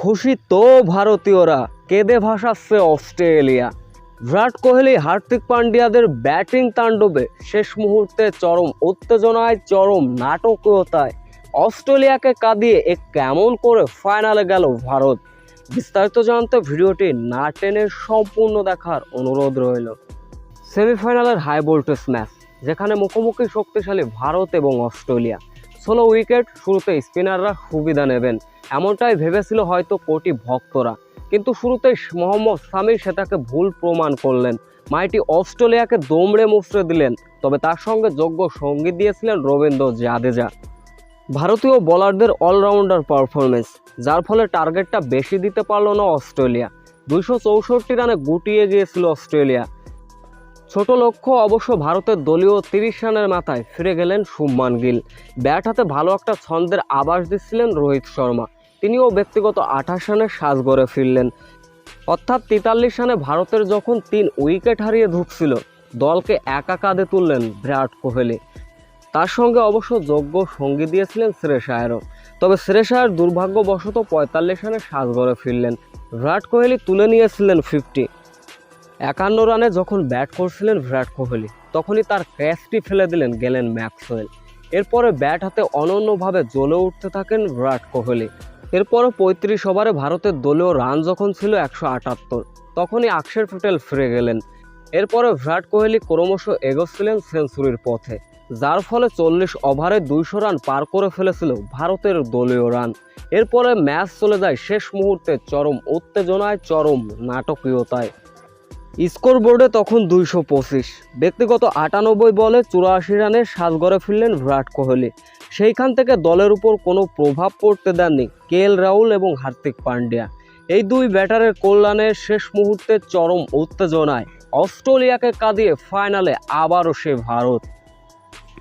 খুশি তো ভারতীয়রা, কেঁদে ভাসাচ্ছে অস্ট্রেলিয়া। বিরাট কোহলি, হার্দিক পান্ডিয়াদের ব্যাটিং তাণ্ডবে শেষ মুহূর্তে চরম উত্তেজনায়, চরম নাটকীয়তায় অস্ট্রেলিয়াকে কাঁদিয়ে এ কেমন করে ফাইনালে গেল ভারত? বিস্তারিত জানতে ভিডিওটি না টেনে সম্পূর্ণ দেখার অনুরোধ রইল। সেমিফাইনালের হাই ভোল্টেজ ম্যাচ, যেখানে মুখোমুখি শক্তিশালী ভারত এবং অস্ট্রেলিয়া। ষোলো উইকেট শুরুতে স্পিনাররা সুবিধা নেবেন। এমনটাই ভেবেছিল হয়তো কোটি ভক্তরা। কিন্তু শুরুতেই মোহাম্মদ সামি সেটাকে ভুল প্রমাণ করলেন। মাইটি অস্ট্রেলিয়াকে দমড়ে মুচড়ে দিলেন। তবে তার সঙ্গে যোগ্য সঙ্গী দিয়েছিলেন রবীন্দ্র জাদেজা। ভারতীয় বোলারদের অলরাউন্ডার পারফরমেন্স, যার ফলে টার্গেটটা বেশি দিতে পারল না অস্ট্রেলিয়া। দুইশো চৌষট্টি রানে গুটিয়ে গিয়েছিল অস্ট্রেলিয়া। ছোট লক্ষ্য অবশ্য ভারতের দলীয় তিরিশ রানের মাথায় ফিরে গেলেন শুভমান গিল। ব্যাট হাতে ভালো একটা ছন্দের আভাস দিচ্ছিলেন রোহিত শর্মা। তিনিও ব্যক্তিগত আঠাশ রানের সাজ গড়ে ফিরলেন। অর্থাৎ তেতাল্লিশ রানে ভারতের যখন তিন উইকেট হারিয়ে ঢুকছিল দলকে একা কাঁধে তুললেন বিরাট কোহলি। তার সঙ্গে অবশ্য যোগ্য সঙ্গী দিয়েছিলেন শ্রেষ আয়ারও। তবে শ্রেষ আয়ার দুর্ভাগ্যবশত পঁয়তাল্লিশ রানে সাজ গড়ে ফিরলেন। বিরাট কোহলি তুলে নিয়েছিলেন ফিফটি একান্ন রানে যখন ব্যাট করছিলেন বিরাট কোহলি, তখনই তার ক্যাচটি ফেলে দিলেন গেলেন ম্যাক্সওয়েল। এরপরে ব্যাট হাতে অনন্যভাবে জ্বলে উঠতে থাকেন বিরাট কোহলি। এরপরে পঁয়ত্রিশ ওভারে ভারতের দলীয় রান যখন ছিল একশো আটাত্তর, তখনই আকশের প্যাটেল ফিরে গেলেন। এরপরে বিরাট কোহলি ক্রমশ এগোচ্ছিলেন সেঞ্চুরির পথে, যার ফলে চল্লিশ ওভারে দুইশো রান পার করে ফেলেছিল ভারতের দলীয় রান। এরপরে ম্যাচ চলে যায় শেষ মুহূর্তে চরম উত্তেজনায়, চরম নাটকীয়তায়। স্কোর বোর্ডে তখন দুইশো পঁচিশ। ব্যক্তিগত আটানব্বই বলে চুরাশি রানে সাজগড়ে ফিরলেন বিরাট কোহলি। সেইখান থেকে দলের উপর কোনো প্রভাব পড়তে দেননি কে এল রাহুল এবং হার্দিক পান্ডিয়া। এই দুই ব্যাটারের কল্যাণে শেষ মুহূর্তে চরম উত্তেজনায় অস্ট্রেলিয়াকে কাঁদিয়ে ফাইনালে আবারও সে ভারত।